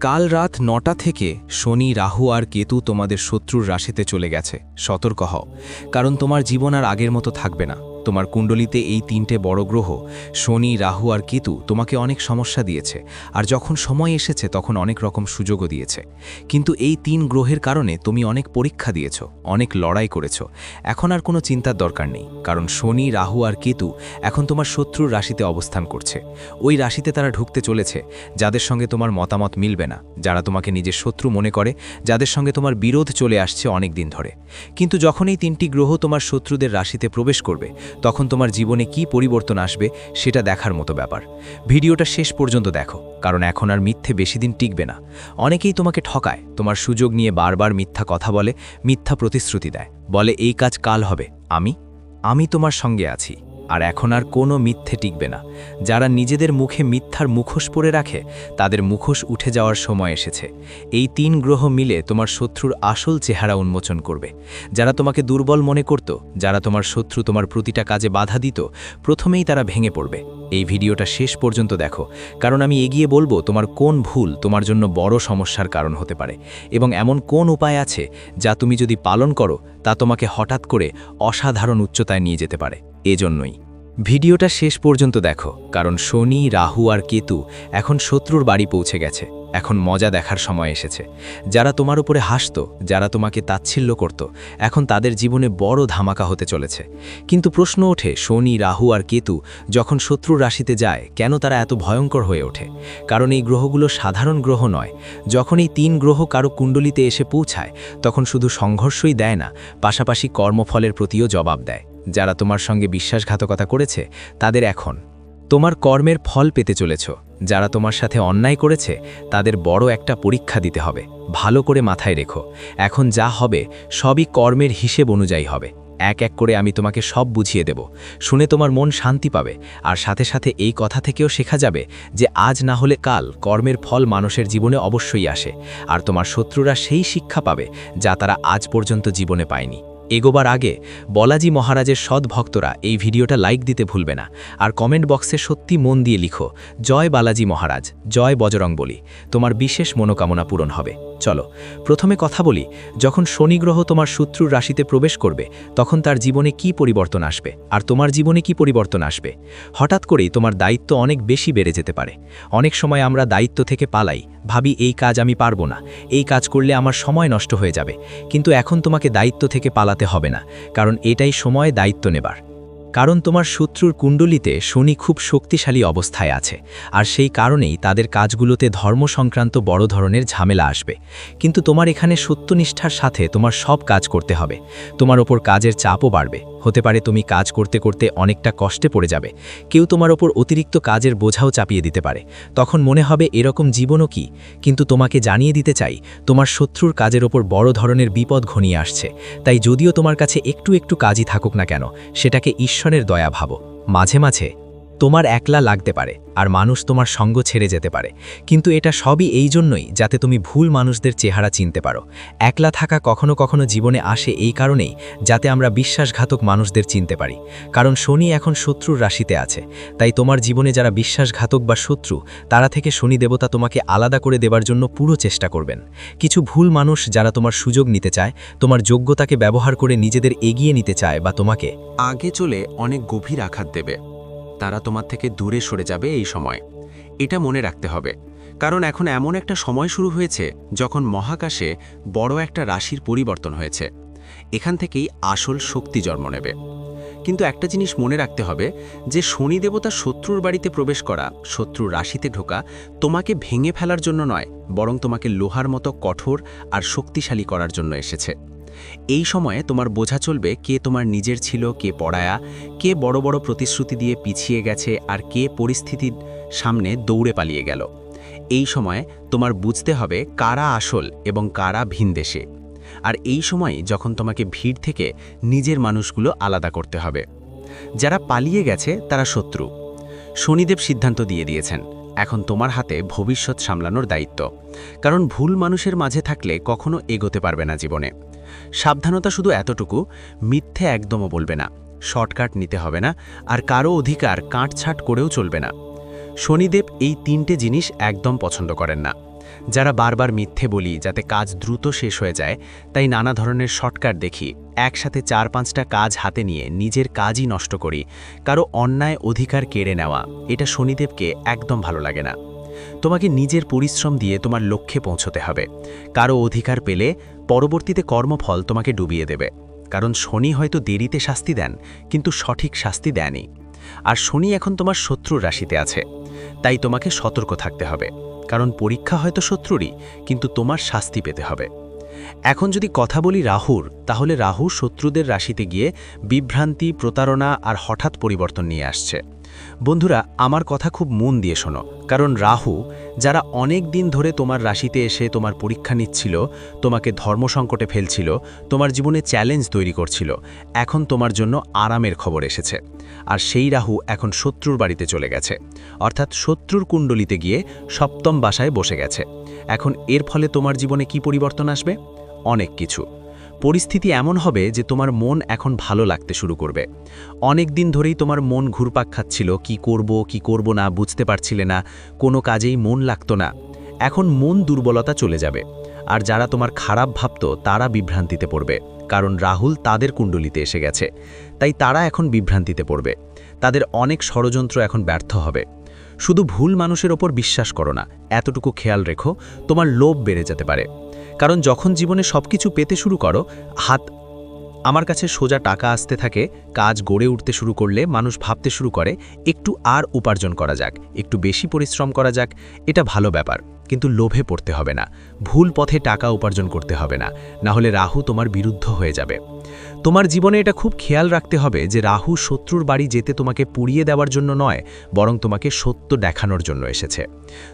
কাল রাত নটা থেকে শনি, রাহু আর কেতু তোমাদের শত্রুর রাশিতে চলে গেছে। সতর্ক হও, কারণ তোমার জীবন আর আগের মতো থাকবে না। তোমার কুণ্ডলিতে এই তিনটে বড় গ্রহ, শনি, রাহু আর কেতু, তোমাকে অনেক সমস্যা দিয়েছে। আর যখন সময় এসেছে, তখন অনেক রকম সুযোগও দিয়েছে। কিন্তু এই তিন গ্রহের কারণে তুমি অনেক পরীক্ষা দিয়েছ, অনেক লড়াই করেছ। এখন আর কোনো চিন্তার দরকার নেই, কারণ শনি, রাহু আর কেতু এখন তোমার শত্রুর রাশিতে অবস্থান করছে। ওই রাশিতে তারা ঢুকতে চলেছে, যাদের সঙ্গে তোমার মতামত মিলবে না, যারা তোমাকে নিজের শত্রু মনে করে, যাদের সঙ্গে তোমার বিরোধ চলে আসছে অনেক দিন ধরে। কিন্তু যখন এই তিনটি গ্রহ তোমার শত্রুদের রাশিতে প্রবেশ করবে তখন তোমার জীবনে কি পরিবর্তন আসবে সেটা দেখার মতো ব্যাপার। ভিডিওটা শেষ পর্যন্ত দেখো, কারণ এখন আর মিথ্যে বেশি দিন টিকবে না। অনেকেই তোমাকে ঠকায়, তোমার সুযোগ নিয়ে বারবার মিথ্যা কথা বলে, মিথ্যা প্রতিশ্রুতি দেয়, বলে, এই কাজ কাল হবে, আমি আমি তোমার সঙ্গে আছি। আর এখন আর কোনো মিথ্যে টিকবে না। যারা নিজেদের মুখে মিথ্যার মুখোশ পরে রাখে, তাদের মুখোশ উঠে যাওয়ার সময় এসেছে। এই তিন গ্রহ মিলে তোমার শত্রুর আসল চেহারা উন্মোচন করবে। যারা তোমাকে দুর্বল মনে করত, যারা তোমার শত্রু তোমার প্রতিটা কাজে বাধা দিত, প্রথমেই তারা ভেঙে পড়বে। এই ভিডিওটা শেষ পর্যন্ত দেখো, কারণ আমি এগিয়ে বলব তোমার কোন ভুল তোমার জন্য বড় সমস্যার কারণ হতে পারে। এবং এমন কোন উপায় আছে যা তুমি যদি পালন করো, তা তোমাকে হঠাৎ করে অসাধারণ উচ্চতায় নিয়ে যেতে পারে। এজন্যই। ভিডিওটা শেষ পর্যন্ত দেখো কারণ শনি রাহু আর কেতু এখন শত্রুর বাড়ি পৌঁছে গেছে। এখন মজা দেখার সময় এসেছে। যারা তোমার উপরে হাসত, যারা তোমাকে তাচ্ছিল্য করত, এখন তাদের জীবনে বড় ধামাকা হতে চলেছে। কিন্তু প্রশ্ন ওঠে, শনি, রাহু আর কেতু যখন শত্রুর রাশিতে যায়, কেন তারা এত ভয়ঙ্কর হয়ে ওঠে? কারণ এই গ্রহগুলো সাধারণ গ্রহ নয়। যখন এই তিন গ্রহ কারও কুণ্ডলিতে এসে পৌঁছায়, তখন শুধু সংঘর্ষই দেয় না, পাশাপাশি কর্মফলের প্রতিও জবাব দেয়। যারা তোমার সঙ্গে বিশ্বাসঘাতকতা করেছে, তাদের এখন তোমার কর্মের ফল পেতে চলেছ। যারা তোমার সাথে অন্যায় করেছে, তাদের বড় একটা পরীক্ষা দিতে হবে। ভালো করে মাথায় রেখো। এখন যা হবে, সবই কর্মের হিসেব অনুযায়ী হবে। এক এক করে আমি তোমাকে সব বুঝিয়ে দেব। শুনে তোমার মন শান্তি পাবে। আর সাথে সাথে এই কথা থেকেও শেখা যাবে যে আজ না হলে কাল কর্মের ফল মানুষের জীবনে অবশ্যই আসে। আর তোমার শত্রুরা সেই শিক্ষা পাবে যা তারা আজ পর্যন্ত জীবনে পায়নি। এগোবার আগে বলাজি মহারাজের সৎ ভক্তরা এই ভিডিওটা লাইক দিতে ভুলবে না আর কমেন্ট বক্সে সত্যি মন দিয়ে লিখো, জয় বালাজি মহারাজ, জয় বজরং বলি, তোমার বিশেষ মনোকামনা পূরণ হবে। চলো, প্রথমে কথা বলি, যখন শনি গ্রহ তোমার শত্রুর রাশিতে প্রবেশ করবে, তখন তার জীবনে কি পরিবর্তন আসবে, আর তোমার জীবনে কি পরিবর্তন আসবে? হঠাৎ করেই তোমার দায়িত্ব অনেক বেশি বেড়ে যেতে পারে। অনেক সময় আমরা দায়িত্ব থেকে পালাই ভাবি, এই কাজ আমি পারব না। এই কাজ করলে আমার সময় নষ্ট হয়ে যাবে। কিন্তু এখন তোমাকে দায়িত্ব থেকে পালাতে হবে না, কারণ এটাই সময় দায়িত্ব নেবার। কারণ তোমার শত্রুর কুণ্ডলিতে শনি খুব শক্তিশালী অবস্থায় আছে, আর সেই কারণেই তাদের কাজগুলোতে ধর্ম সংক্রান্ত বড় ধরনের ঝামেলা আসবে। কিন্তু তোমার এখানে সত্যনিষ্ঠার সাথে তোমার সব কাজ করতে হবে। তোমার ওপর কাজের চাপও বাড়বে। হতে পারে তুমি কাজ করতে করতে অনেকটা কষ্টে পড়ে যাবে। কেউ তোমার ওপর অতিরিক্ত কাজের বোঝাও চাপিয়ে দিতে পারে। তখন মনে হবে এরকম জীবনও কি? কিন্তু তোমাকে জানিয়ে দিতে চাই, তোমার শত্রুর কাজের ওপর বড় ধরনের বিপদ ঘনিয়ে আসছে। তাই যদিও তোমার কাছে একটু একটু কাজই থাকুক না কেন, সেটাকে ঈশ্বরের দয়া ভাবো। মাঝে মাঝে তোমার একলা লাগতে পারে আর মানুষ তোমার সঙ্গ ছেড়ে যেতে পারে। কিন্তু এটা সবই এই জন্যই যাতে তুমি ভুল মানুষদের চেহারা চিনতে পারো। একলা থাকা কখনো কখনো জীবনে আসে এই কারণেই যাতে আমরা বিশ্বাসঘাতক মানুষদের চিনতে পারি। কারণ শনি এখন শত্রুর রাশিতে আছে, তাই তোমার জীবনে যারা বিশ্বাসঘাতক বা শত্রু, তারা থেকে শনি দেবতা তোমাকে আলাদা করে দেবার জন্য পুরো চেষ্টা করবেন। কিছু ভুল মানুষ যারা তোমার সুযোগ নিতে চায়, তোমার যোগ্যতাকে ব্যবহার করে নিজেদের এগিয়ে নিতে চায় বা তোমাকে আগে চলে অনেক গভীর আঘাত দেবে। তারা তোমার থেকে দূরে সরে যাবে এই সময়। এটা মনে রাখতে হবে। কারণ এখন এমন একটা সময় শুরু হয়েছে যখন মহাকাশে বড় একটা রাশির পরিবর্তন হয়েছে। এখান থেকেই আসল শক্তি জন্ম নেবে। কিন্তু একটা জিনিস মনে রাখতে হবে যে শনি দেবতা শত্রুর বাড়িতে প্রবেশ করা, শত্রুর রাশিতে ঢোকা তোমাকে ভেঙে ফেলার জন্য নয়, বরং তোমাকে লোহার মতো কঠোর আর শক্তিশালী করার জন্য এসেছে। এই সময়ে তোমার বোঝা চলবে কে তোমার নিজের ছিল, কে পড়ায়া কে বড় বড় প্রতিশ্রুতি দিয়ে পিছিয়ে গেছে আর কে পরিস্থিতির সামনে দৌড়ে পালিয়ে গেল। এই সময় তোমার বুঝতে হবে কারা আসল এবং কারা ভিনদেশে আর এই সময় যখন তোমাকে ভিড় থেকে নিজের মানুষগুলো আলাদা করতে হবে। যারা পালিয়ে গেছে, তারা শত্রু। শনিদেব সিদ্ধান্ত দিয়ে দিয়েছেন, এখন তোমার হাতে ভবিষ্যৎ সামলানোর দায়িত্ব। কারণ ভুল মানুষের মাঝে থাকলে কখনো এগোতে পারবে না জীবনে। সাবধানতা শুধু এতটুকু, মিথ্যে একদমও বলবে না। শর্টকাট নিতে হবে না, আর কারও অধিকার কাটছাট করেও চলবে না। শনিদেব এই তিনটে জিনিস একদম পছন্দ করেন না। যারা বারবার মিথ্যে বলি যাতে কাজ দ্রুত শেষ হয়ে যায়, তাই নানা ধরনের শর্টকাট দেখি, একসাথে চার পাঁচটা কাজ হাতে নিয়ে নিজের কাজই নষ্ট করি, কারও অন্যায় অধিকার কেড়ে নেওয়া, এটা শনিদেবকে একদম ভালো লাগে না। তোমাকে নিজের পরিশ্রম দিয়ে তোমার লক্ষ্যে পৌঁছতে হবে। কারও অধিকার পেলে পরবর্তীতে কর্মফল তোমাকে ডুবিয়ে দেবে। কারণ শনি হয়তো দেরিতে শাস্তি দেন, কিন্তু সঠিক শাস্তি দেয়নি। আর শনি এখন তোমার শত্রুর রাশিতে আছে। তাই তোমাকে সতর্ক থাকতে হবে। কারণ পরীক্ষা হয়তো শত্রুরই, কিন্তু তোমার শাস্তি পেতে হবে। এখন যদি কথা বলি রাহুর, তাহলে রাহু শত্রুদের রাশিতে গিয়ে বিভ্রান্তি, প্রতারণা আর হঠাৎ পরিবর্তন নিয়ে আসছে। বন্ধুরা, আমার কথা খুব মন দিয়ে শোনো। কারণ রাহু, যারা অনেক দিন ধরে তোমার রাশিতে এসে তোমার পরীক্ষা নিচ্ছিল, তোমাকে ধর্মসংকটে ফেলছিল, তোমার জীবনে চ্যালেঞ্জ তৈরি করছিল, এখন তোমার জন্য আরামের খবর এসেছে। আর সেই রাহু এখন শত্রুর বাড়িতে চলে গেছে। অর্থাৎ শত্রুর কুণ্ডলিতে গিয়ে সপ্তম বাসায় বসে গেছে। এখন এর ফলে তোমার জীবনে কি পরিবর্তন আসবে? অনেক কিছু। পরিস্থিতি এমন হবে যে তোমার মন এখন ভালো লাগতে শুরু করবে। অনেক দিন ধরেই তোমার মন ঘুরপাক খাচ্ছিল, কি করব কি করব না বুঝতে পারছিলে না, কোনো কাজেই মন লাগতো না। এখন মন দুর্বলতা চলে যাবে। আর যারা তোমার খারাপ ভাবত, তারা বিভ্রান্তিতে পড়বে। কারণ রাহুল তাদের কুণ্ডলিতে এসে গেছে। তাই তারা এখন বিভ্রান্তিতে পড়বে। তাদের অনেক ষড়যন্ত্র এখন ব্যর্থ হবে। শুধু ভুল মানুষের ওপর বিশ্বাস করো না, এতটুকু খেয়াল রেখো, তোমার লোভ বেড়ে যেতে পারে। কারণ যখন জীবনে সব কিছু পেতে শুরু করো, হাত, আমার কাছে সোজা টাকা আসতে থাকে, কাজ গড়ে উঠতে শুরু করলে মানুষ ভাবতে শুরু করে, একটু আর উপার্জন করা যাক, একটু বেশি পরিশ্রম করা যাক, এটা ভালো ব্যাপার। কিন্তু লোভে পড়তে হবে না। ভুল পথে টাকা উপার্জন করতে হবে না। না হলে রাহু তোমার বিরুদ্ধ হয়ে যাবে। তোমার জীবনে এটা খুব খেয়াল রাখতে হবে যে রাহু শত্রুর বাড়ি যেতে তোমাকে পুড়িয়ে দেওয়ার জন্য নয়, বরং তোমাকে সত্য দেখানোর জন্য এসেছে।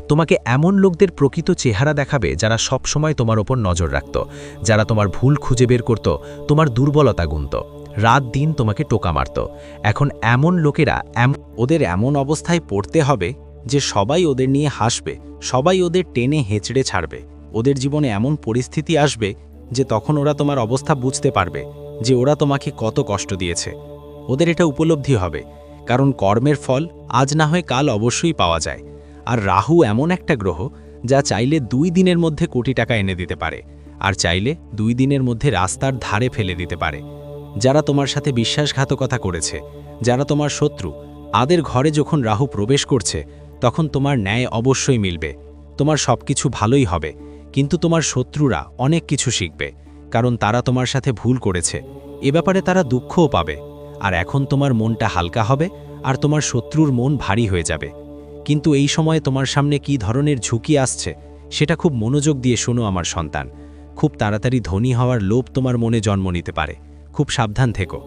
তোমাকে এমন লোকদের প্রকৃত চেহারা দেখাবে যারা সবসময় তোমার ওপর নজর রাখত। যারা তোমার ভুল খুঁজে বের করত, তোমার দুর্বলতা গুনত। রাত দিন তোমাকে টোকা মারত। এখন এমন লোকেরা ওদের এমন অবস্থায় পড়তে হবে যে সবাই ওদের নিয়ে হাসবে, সবাই ওদের টেনে হেঁচড়ে ছাড়বে। ওদের জীবনে এমন পরিস্থিতি আসবে যে তখন ওরা তোমার অবস্থা বুঝতে পারবে যে ওরা তোমাকে কত কষ্ট দিয়েছে। ওদের এটা উপলব্ধি হবে, কারণ কর্মের ফল আজ না হয় কাল অবশ্যই পাওয়া যায়। আর রাহু এমন একটা গ্রহ যা চাইলে দুই দিনের মধ্যে কোটি টাকা এনে দিতে পারে, আর চাইলে দুই দিনের মধ্যে রাস্তার ধারে ফেলে দিতে পারে। যারা তোমার সাথে বিশ্বাসঘাতকতা করেছে, যারা তোমার শত্রু, আদের ঘরে যখন রাহু প্রবেশ করছে তখন তোমার ন্যায় অবশ্যই মিলবে। তোমার সব কিছু ভালোই হবে। কিন্তু তোমার শত্রুরা অনেক কিছু শিখবে, কারণ তারা তোমার সাথে ভুল করেছে। এ ব্যাপারে তারা দুঃখও পাবে। আর এখন তোমার মনটা হালকা হবে, আর তোমার শত্রুর মন ভারী হয়ে যাবে। কিন্তু এই সময়ে তোমার সামনে কি ধরনের ঝুঁকি আসছে, সেটা খুব মনোযোগ দিয়ে শোনো আমার সন্তান। খুব তাড়াতাড়ি ধনী হওয়ার লোভ তোমার মনে জন্ম নিতে পারে। খুব সাবধান থেকো।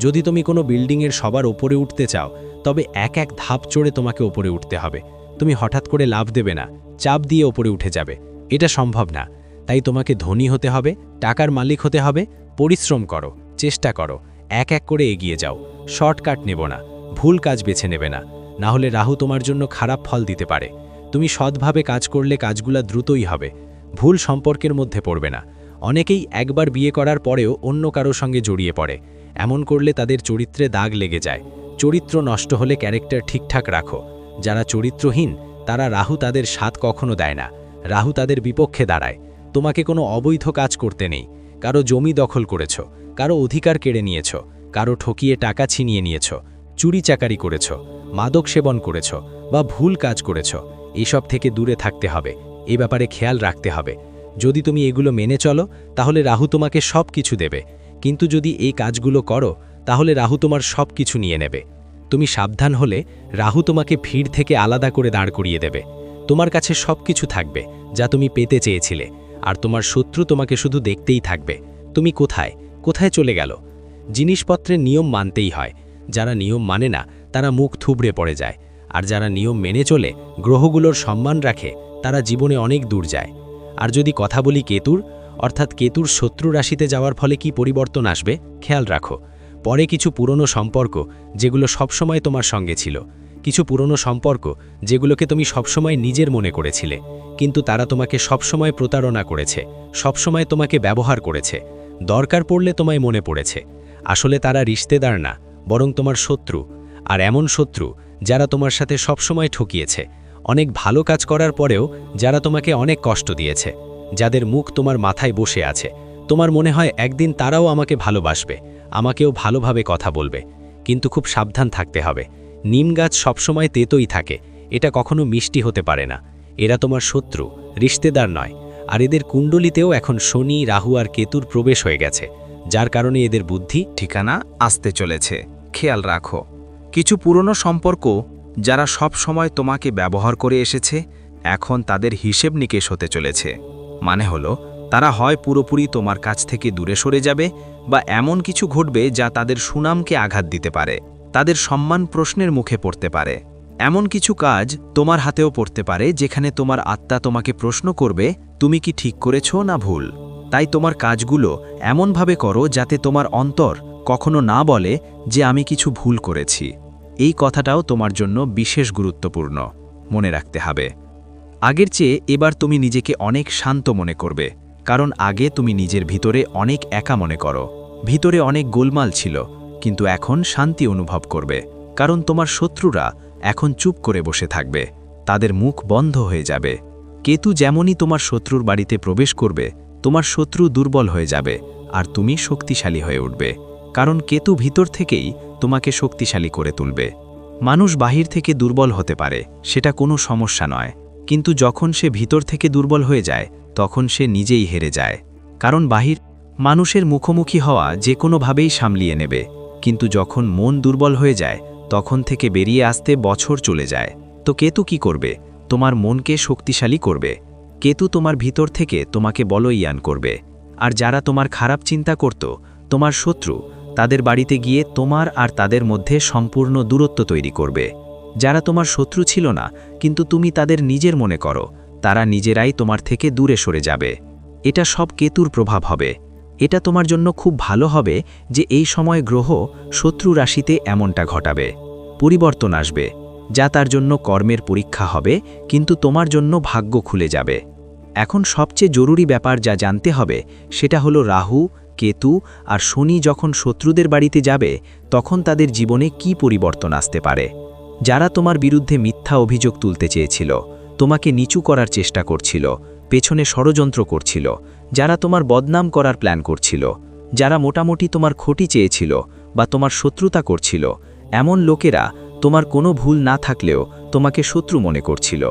যদি তুমি কোনো বিল্ডিংয়ের সবার ওপরে উঠতে চাও তবে এক এক ধাপ চড়ে তোমাকে ওপরে উঠতে হবে। তুমি হঠাৎ করে লাভ দেবে না, চাপ দিয়ে ওপরে উঠে যাবে। এটা সম্ভব না। তাই তোমাকে ধনী হতে হবে, টাকার মালিক হতে হবে, পরিশ্রম করো, চেষ্টা করো, এক এক করে এগিয়ে যাও। শর্টকাট নেব না, ভুল কাজ বেছে নেবে না। না হলে রাহু তোমার জন্য খারাপ ফল দিতে পারে। তুমি সৎভাবে কাজ করলে কাজগুলা দ্রুতই হবে। ভুল সম্পর্কের মধ্যে পড়বে না। অনেকেই একবার বিয়ে করার পরেও অন্য কারও সঙ্গে জড়িয়ে পড়ে। এমন করলে তাদের চরিত্রে দাগ লেগে যায়। চরিত্র নষ্ট হলে ক্যারেক্টার ঠিকঠাক রাখো। যারা চরিত্রহীন, তারা রাহু তাদের স্বাদ কখনো দেয় না। রাহু তাদের বিপক্ষে দাঁড়ায়। তোমাকে কোনো অবৈধ কাজ করতে নেই। কারও জমি দখল করেছ, কারও অধিকার কেড়ে নিয়েছ, কারও ঠকিয়ে টাকা ছিনিয়ে নিয়েছ, চুরি চাকারি করেছ, মাদক সেবন করেছ বা ভুল কাজ করেছ, এসব থেকে দূরে থাকতে হবে। এ ব্যাপারে খেয়াল রাখতে হবে। যদি তুমি এগুলো মেনে চলো, তাহলে রাহু তোমাকে সব কিছু দেবে। কিন্তু যদি এই কাজগুলো করো তাহলে রাহু তোমার সব কিছু নিয়ে নেবে। তুমি সাবধান হলে রাহু তোমাকে ভিড় থেকে আলাদা করে দাঁড় করিয়ে দেবে। তোমার কাছে সব কিছু থাকবে, যা তুমি পেতে চেয়েছিলে, আর তোমার শত্রু তোমাকে শুধু দেখতেই থাকবে। তুমি কোথায়? কোথায় চলে গেল? জিনিসপত্রের নিয়ম মানতেই হয়। যারা নিয়ম মানে না, তারা মুখ থুবড়ে পড়ে যায়। আর যারা নিয়ম মেনে চলে, গ্রহগুলোর সম্মান রাখে, তারা জীবনে অনেক দূর যায়। আর যদি কথা বলি কেতুর, অর্থাৎ কেতুর শত্রু রাশিতে যাওয়ার ফলে কি পরিবর্তন আসবে? খেয়াল রাখো। পরে কিছু পুরনো সম্পর্ক যেগুলো সবসময় তোমার সঙ্গে ছিল। কিছু পুরনো সম্পর্ক যেগুলোকে তুমি সবসময় নিজের মনে করেছিলে, কিন্তু তারা তোমাকে সবসময় প্রতারণা করেছে, সবসময় তোমাকে ব্যবহার করেছে। দরকার পড়লে তোমায় মনে পড়েছে। আসলে তারা রিশতেদার না, বরং তোমার শত্রু। আর এমন শত্রু যারা তোমার সাথে সবসময় ঠকিয়েছে। অনেক ভালো কাজ করার পরেও যারা তোমাকে অনেক কষ্ট দিয়েছে। যাদের মুখ তোমার মাথায় বসে আছে। তোমার মনে হয় একদিন তারাও আমাকে ভালোবাসবে। আমাকেও ভালোভাবে কথা বলবে, কিন্তু খুব সাবধান থাকতে হবে। নিম গাছ সবসময় তেতোই থাকে, এটা কখনো মিষ্টি হতে পারে না। এরা তোমার শত্রু, রিশতেদার নয়। আর এদের কুণ্ডলিতেও এখন শনি, রাহু আর কেতুর প্রবেশ হয়ে গেছে, যার কারণে এদের বুদ্ধি, ঠিকানা আসতে চলেছে। খেয়াল রাখো, কিছু পুরনো সম্পর্ক যারা সব সময় তোমাকে ব্যবহার করে এসেছে, এখন তাদের হিসেব নিকেশ হতে চলেছে। মানে হলো তারা হয় পুরোপুরি তোমার কাছ থেকে দূরে সরে যাবে বা এমন কিছু ঘটবে যা তাদের সুনামকে আঘাত দিতে পারে, তাদের সম্মান প্রশ্নের মুখে পড়তে পারে। এমন কিছু কাজ তোমার হাতেও পড়তে পারে যেখানে তোমার আত্মা তোমাকে প্রশ্ন করবে, তুমি কি ঠিক করেছ না ভুল? তাই তোমার কাজগুলো এমনভাবে করো যাতে তোমার অন্তর কখনো না বলে যে আমি কিছু ভুল করেছি। এই কথাটাও তোমার জন্য বিশেষ গুরুত্বপূর্ণ। মনে রাখতে হবে। আগের চেয়ে এবার তুমি নিজেকে অনেক শান্ত মনে করবে। কারণ আগে তুমি নিজের ভিতরে অনেক একা মনে করো। ভিতরে অনেক গোলমাল ছিল, কিন্তু এখন শান্তি অনুভব করবে। কারণ তোমার শত্রুরা এখন চুপ করে বসে থাকবে। তাদের মুখ বন্ধ হয়ে যাবে। কেতু যেমনই তোমার শত্রুর বাড়িতে প্রবেশ করবে, তোমার শত্রু দুর্বল হয়ে যাবে আর তুমি শক্তিশালী হয়ে উঠবে। কারণ কেতু ভিতর থেকেই তোমাকে শক্তিশালী করে তুলবে। মানুষ বাহির থেকে দুর্বল হতে পারে, সেটা কোনো সমস্যা নয়। কিন্তু যখন সে ভিতর থেকে দুর্বল হয়ে যায় তখন সে নিজেই হেরে যায়। কারণ বাহির, মানুষের মুখোমুখি হওয়া যে কোনোভাবেই সামলিয়ে নেবে। কিন্তু যখন মন দুর্বল হয়ে যায়, তখন থেকে বেরিয়ে আসতে বছর চলে যায়। তো কেতু কি করবে? তোমার মনকে শক্তিশালী করবে। কেতু তোমার ভিতর থেকে তোমাকে বলইয়ান করবে। আর যারা তোমার খারাপ চিন্তা করত, তোমার শত্রু, তাদের বাড়িতে গিয়ে তোমার আর তাদের মধ্যে সম্পূর্ণ দূরত্ব তৈরি করবে। যারা তোমার শত্রু ছিল না, কিন্তু তুমি তাদের নিজের মনে করো তারা নিজেরাই তোমার থেকে দূরে সরে যাবে। এটা সব কেতুর প্রভাব হবে। এটা তোমার জন্য খুব ভালো হবে যে এই সময় গ্রহ শত্রু রাশিতে এমনটা ঘটাবে। পরিবর্তন আসবে, যা তার জন্য কর্মের পরীক্ষা হবে, কিন্তু তোমার জন্য ভাগ্য খুলে যাবে। এখন সবচেয়ে জরুরি ব্যাপার যা জানতে হবে, সেটা হলো রাহু, কেতু আর শনি যখন শত্রুদের বাড়িতে যাবে, তখন তাদের জীবনে কি পরিবর্তন আসতে পারে? যারা তোমার বিরুদ্ধে মিথ্যা অভিযোগ তুলতে চেয়েছিল তোমাকে নিচু করার চেষ্টা করছিল, পেছনে ষড়যন্ত্র করছিল, যারা তোমার বদনাম করার প্ল্যান করছিল, যারা মোটামুটি তোমার ক্ষতি চেয়েছিল বা তোমার শত্রুতা করছিল, এমন লোকেরা তোমার কোনো ভুল না থাকলেও তোমাকে শত্রু মনে করছিল।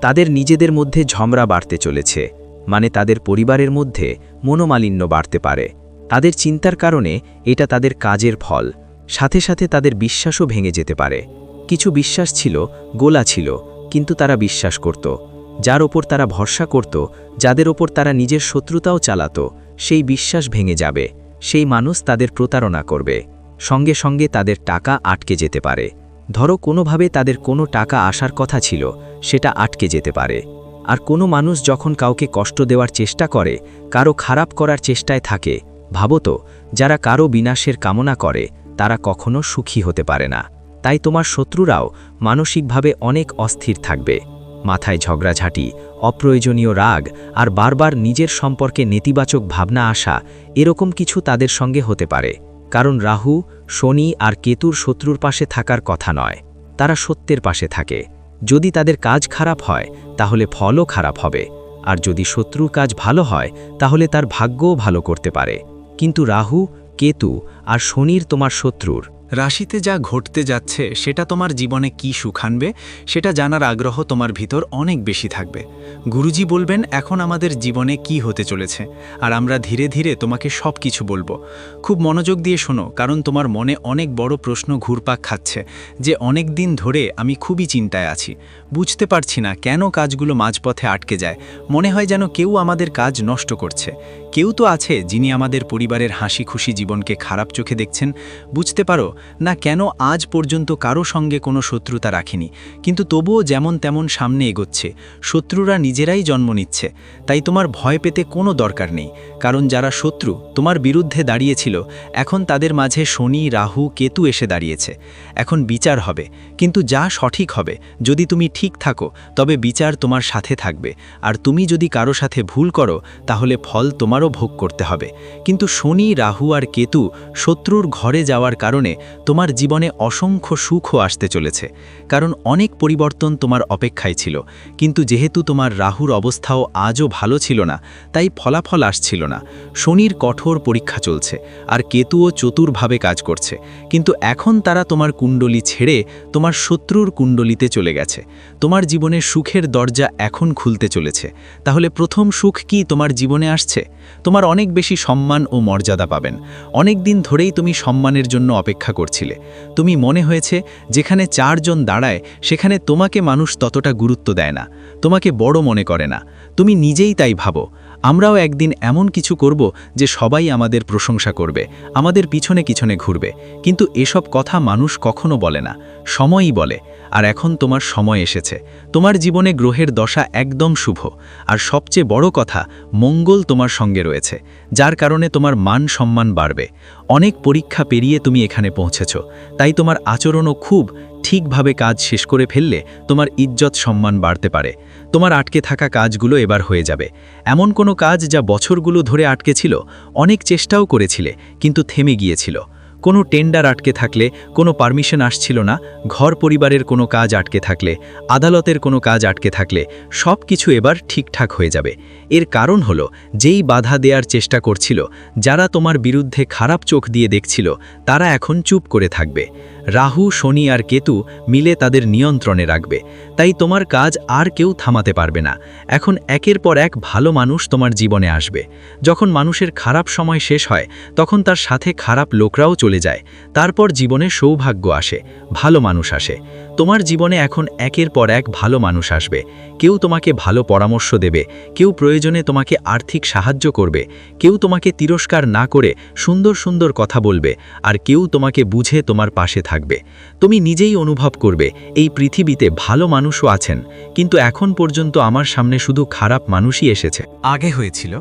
তাদের নিজেদের মধ্যে ঝমরা বাড়তে চলেছে মানে তাদের পরিবারের মধ্যে মনোমালিন্য বাড়তে পারে। তাদের চিন্তার কারণে এটা তাদের কাজের ফল, সাথে সাথে তাদের বিশ্বাসও ভেঙে যেতে পারে। কিছু বিশ্বাস ছিল, গোলা ছিল কিন্তু তারা বিশ্বাস করত। যার ওপর তারা ভরসা করত, যাদের ওপর তারা নিজের শত্রুতাও চালাত, সেই বিশ্বাস ভেঙে যাবে, সেই মানুষ তাদের প্রতারণা করবে। সঙ্গে সঙ্গে তাদের টাকা আটকে যেতে পারে। ধরো কোনোভাবে তাদের কোনো টাকা আসার কথা ছিল, সেটা আটকে যেতে পারে। আর কোনো মানুষ যখন কাউকে কষ্ট দেওয়ার চেষ্টা করে, কারও খারাপ করার চেষ্টায় থাকে ভাবত যারা কারও বিনাশের কামনা করে, তারা কখনো সুখী হতে পারে না। তাই তোমার শত্রুরাও মানসিকভাবে অনেক অস্থির থাকবে। মাথায় ঝগড়াঝাঁটি, অপ্রয়োজনীয় রাগ আর বারবার নিজের সম্পর্কে নেতিবাচক ভাবনা আসা এরকম কিছু তাদের সঙ্গে হতে পারে। কারণ রাহু, শনি আর কেতুর শত্রুর পাশে থাকার কথা নয়। তারা সত্যের পাশে থাকে। যদি তাদের কাজ খারাপ হয়, তাহলে ফলও খারাপ হবে। আর যদি শত্রুর কাজ ভালো হয়, তাহলে তার ভাগ্যও ভালো করতে পারে। কিন্তু রাহু, কেতু আর শনির তোমার শত্রুর। রাশিতে যা ঘটতে যাচ্ছে, সেটা তোমার জীবনে কি সুখ আনবে, সেটা জানার আগ্রহ তোমার ভিতর অনেক বেশি থাকবে। গুরুজি বলবেন, এখন আমাদের জীবনে কি হতে চলেছে? আর আমরা ধীরে ধীরে তোমাকে সব কিছু বলব। খুব মনোযোগ দিয়ে শোনো, কারণ তোমার মনে অনেক বড় প্রশ্ন ঘুরপাক খাচ্ছে, যে অনেক দিন ধরে আমি খুবই চিন্তায় আছি। বুঝতে পারছি না কেন কাজগুলো মাঝপথে আটকে যায়। মনে হয় যেন কেউ আমাদের কাজ নষ্ট করছে। কেউ তো আছে যিনি আমাদের পরিবারের হাসি খুশি জীবনকে খারাপ চোখে দেখছেন। বুঝতে পারো, না কেন আজ পর্যন্ত কারও সঙ্গে কোনো শত্রুতা রাখিনি। কিন্তু তবুও যেমন তেমন সামনে এগোচ্ছে। শত্রুরা নিজেরাই জন্ম নিচ্ছে। তাই তোমার ভয় পেতে কোনো দরকার নেই। কারণ যারা শত্রু, তোমার বিরুদ্ধে দাঁড়িয়েছিল, এখন তাদের মাঝে শনি, রাহু, কেতু এসে দাঁড়িয়েছে। এখন বিচার হবে। কিন্তু যা সঠিক হবে, যদি তুমি ঠিক থাকো, তবে বিচার তোমার সাথে থাকবে। আর তুমি যদি কারও সাথে ভুল করো, তাহলে ফল তোমার তোমারও ভোগ করতে হবে। কিন্তু শনি, রাহু আর কেতু শত্রুর ঘরে যাওয়ার কারণে তোমার জীবনে অসংখ্য সুখও আসতে চলেছে। কারণ অনেক পরিবর্তন তোমার অপেক্ষায় ছিল। কিন্তু যেহেতু তোমার রাহুর অবস্থাও আজও ভালো ছিল না, তাই ফলাফল আসছিল না। শনির কঠোর পরীক্ষা চলছে আর কেতুও চতুরভাবে কাজ করছে। কিন্তু এখন তারা তোমার কুণ্ডলী ছেড়ে তোমার শত্রুর কুণ্ডলিতে চলে গেছে। তোমার জীবনে সুখের দরজা এখন খুলতে চলেছে। তাহলে প্রথম সুখ কি তোমার জীবনে আসছে? তোমার অনেক বেশি সম্মান ও মর্যাদা পাবেন। অনেক দিন ধরেই তুমি সম্মানের জন্য অপেক্ষা করছিলে। তুমি মনে হয়েছে, যেখানে চারজন দাঁড়ায়, সেখানে তোমাকে মানুষ ততটা গুরুত্ব দেয় না। তোমাকে বড় মনে করে না। তুমি নিজেই তাই ভাবো। আমরাও একদিন এমন কিছু করব যে সবাই আমাদের প্রশংসা করবে, আমাদের পিছনে পিছনে ঘুরবে। কিন্তু এসব কথা মানুষ কখনো বলে না। সময়ই বলে। আর এখন তোমার সময় এসেছে। তোমার জীবনে গ্রহের দশা একদম শুভ। আর সবচেয়ে বড় কথা, মঙ্গল তোমার সঙ্গে রয়েছে, যার কারণে তোমার মান সম্মান বাড়বে। অনেক পরীক্ষা পেরিয়ে তুমি এখানে পৌঁছেছ। তাই তোমার আচরণও খুব ঠিকভাবে কাজ শেষ করে ফেললে তোমার ইজ্জত সম্মান বাড়তে পারে। তোমার আটকে থাকা কাজগুলো এবার হয়ে যাবে। এমন কোনো কাজ যা বছরগুলো ধরে আটকে ছিল, অনেক চেষ্টাও করেছিলে, কিন্তু থেমে গিয়েছিল। কোনো টেন্ডার আটকে থাকলে, কোনো পারমিশন আসছিল না, ঘর পরিবারের কোনো কাজ আটকে থাকলে, আদালতের কোনো কাজ আটকে থাকলে, সব কিছু এবার ঠিকঠাক হয়ে যাবে। এর কারণ হলো, যেই বাধা দেওয়ার চেষ্টা করছিল, যারা তোমার বিরুদ্ধে খারাপ চোখ দিয়ে দেখছিল, তারা এখন চুপ করে থাকবে। রাহু, শনি আর কেতু মিলে তাদের নিয়ন্ত্রণে রাখবে। তাই তোমার কাজ আর কেউ থামাতে পারবে না। এখন একের পর এক ভালো মানুষ তোমার জীবনে আসবে। যখন মানুষের খারাপ সময় শেষ হয়, তখন তার সাথে খারাপ লোকরাও চলে যায়। তারপর জীবনে সৌভাগ্য আসে, ভালো মানুষ আসে। তোমার জীবনে এখন একের পর এক ভালো মানুষ আসবে। কেউ তোমাকে ভালো পরামর্শ দেবে, কেউ প্রয়োজনে তোমাকে আর্থিক সাহায্য করবে, কেউ তোমাকে তিরস্কার না করে সুন্দর সুন্দর কথা বলবে, আর কেউ তোমাকে বুঝে তোমার পাশে থাকবে। তুমি নিজেই অনুভব করবে, এই পৃথিবীতে ভালো মানুষও আছেন, কিন্তু এখন পর্যন্ত আমার সামনে শুধু খারাপ মানুষই এসেছে। আগে হয়েছিল,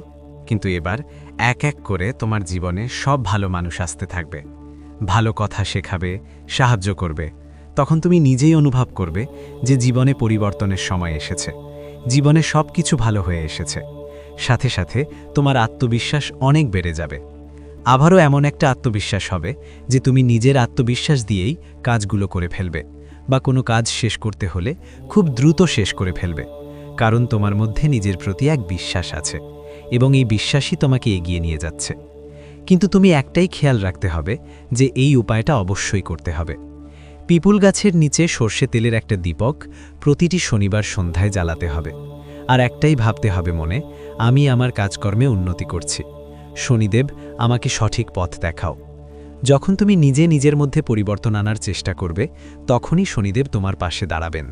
কিন্তু এবার এক এক করে তোমার জীবনে সব ভালো মানুষ আসতে থাকবে। ভালো কথা শেখাবে, সাহায্য করবে তখন তুমি নিজেই অনুভব করবে যে জীবনে পরিবর্তনের সময় এসেছে। জীবনে সব কিছু ভালো হয়ে এসেছে। সাথে সাথে তোমার আত্মবিশ্বাস অনেক বেড়ে যাবে। আবারও এমন একটা আত্মবিশ্বাস হবে যে তুমি নিজের আত্মবিশ্বাস দিয়েই কাজগুলো করে ফেলবে বা কোনো কাজ শেষ করতে হলে খুব দ্রুত শেষ করে ফেলবে। কারণ তোমার মধ্যে নিজের প্রতি এক বিশ্বাস আছে এবং এই বিশ্বাসই তোমাকে এগিয়ে নিয়ে যাচ্ছে। কিন্তু তুমি একটাই খেয়াল রাখতে হবে যে এই উপায়টা অবশ্যই করতে হবে। পিপুল গাছের নিচে সর্ষে তেলের একটা দীপক প্রতিটি শনিবার সন্ধ্যায় জ্বালাতে হবে। আর একটাই ভাবতে হবে মনে, আমি আমার কাজকর্মে উন্নতি করছি। শনিদেব, আমাকে সঠিক পথ দেখাও। যখন তুমি নিজে নিজের মধ্যে পরিবর্তন আনার চেষ্টা করবে, তখনই শনিদেব তোমার পাশে দাঁড়াবেন।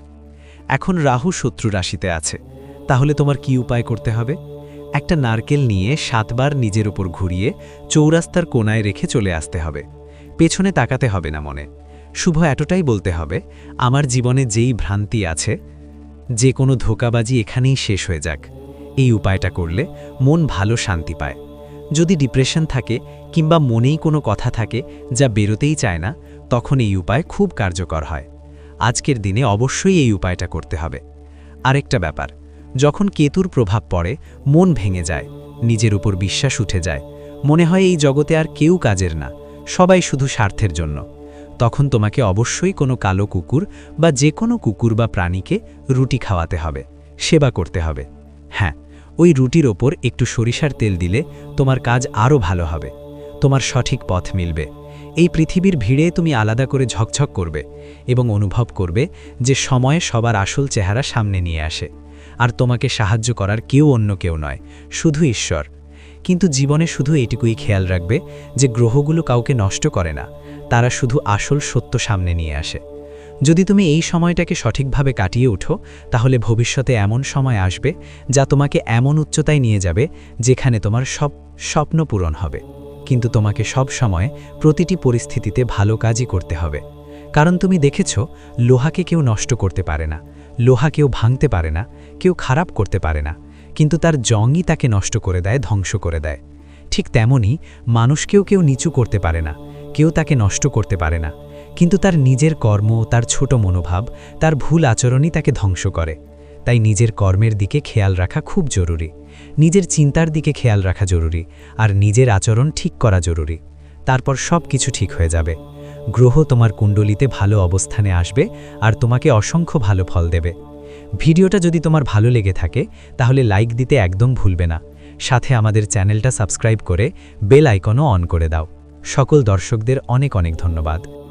এখন রাহু শত্রু রাশিতে আছে, তাহলে তোমার কি উপায় করতে হবে? একটা নারকেল নিয়ে সাতবার নিজের ওপর ঘুরিয়ে চৌরাস্তার কোনায় রেখে চলে আসতে হবে। পেছনে তাকাতে হবে না মনে। শুভ এতটাই বলতে হবে, আমার জীবনে যেই ভ্রান্তি আছে, যে কোনো ধোকাবাজি এখানেই শেষ হয়ে যাক। এই উপায়টা করলে মন ভালো শান্তি পায়। যদি ডিপ্রেশন থাকে কিংবা মনেই কোনো কথা থাকে যা বেরোতেই চায় না, তখন এই উপায় খুব কার্যকর হয়। আজকের দিনে অবশ্যই এই উপায়টা করতে হবে। আরেকটা ব্যাপার, যখন কেতুর প্রভাব পড়ে, মন ভেঙে যায়, নিজের উপর বিশ্বাস উঠে যায়, মনে হয় এই জগতে আর কেউ কাজের না, সবাই শুধু স্বার্থের জন্য। তখন তোমাকে অবশ্যই কোনো কালো কুকুর বা যে কোনো কুকুর বা প্রাণীকে রুটি খাওয়াতে হবে, সেবা করতে হবে। হ্যাঁ ওই রুটির ওপর একটু সরিষার তেল দিলে তোমার কাজ আরও ভালো হবে, তোমার সঠিক পথ মিলবে। এই পৃথিবীর ভিড়ে তুমি আলাদা করে ঝকঝক করবে এবং অনুভব করবে যে সময়ে সবার আসল চেহারা সামনে নিয়ে আসে। আর তোমাকে সাহায্য করার কেউ অন্য কেউ নয়, শুধু ঈশ্বর। কিন্তু জীবনে শুধু এটুকুই খেয়াল রাখবে যে গ্রহগুলো কাউকে নষ্ট করে না, তারা শুধু আসল সত্য সামনে নিয়ে আসে। যদি তুমি এই সময়টাকে সঠিকভাবে কাটিয়ে উঠো, তাহলে ভবিষ্যতে এমন সময় আসবে যা তোমাকে এমন উচ্চতায় নিয়ে যাবে যেখানে তোমার সব স্বপ্ন পূরণ হবে। কিন্তু তোমাকে সব সময় প্রতিটি পরিস্থিতিতে ভালো কাজই করতে হবে। কারণ তুমি দেখেছ, লোহাকে কেউ নষ্ট করতে পারে না, লোহা কেউ ভাঙতে পারে না, কেউ খারাপ করতে পারে না। কিন্তু তার জংই তাকে নষ্ট করে দেয়, ধ্বংস করে দেয়। ঠিক তেমনি মানুষকেও কেউ নিচু করতে পারে না, কেউ তাকে নষ্ট করতে পারে না। কিন্তু তার নিজের কর্ম, তার ছোট মনোভাব, তার ভুল আচরণই তাকে ধ্বংস করে। তাই নিজের কর্মের দিকে খেয়াল রাখা খুব জরুরি। নিজের চিন্তার দিকে খেয়াল রাখা জরুরি, আর নিজের আচরণ ঠিক করা জরুরি। তারপর সব কিছু ঠিক হয়ে যাবে। গ্রহ তোমার কুণ্ডলিতে ভালো অবস্থানে আসবে, আর তোমাকে অসংখ্য ভালো ফল দেবে। ভিডিওটা যদি তোমার ভালো লেগে থাকে, তাহলে লাইক দিতে একদম ভুলবে না। সাথে আমাদের চ্যানেলটা সাবস্ক্রাইব করে বেল আইকনও অন করে দাও। সকল দর্শকদের অনেক অনেক ধন্যবাদ।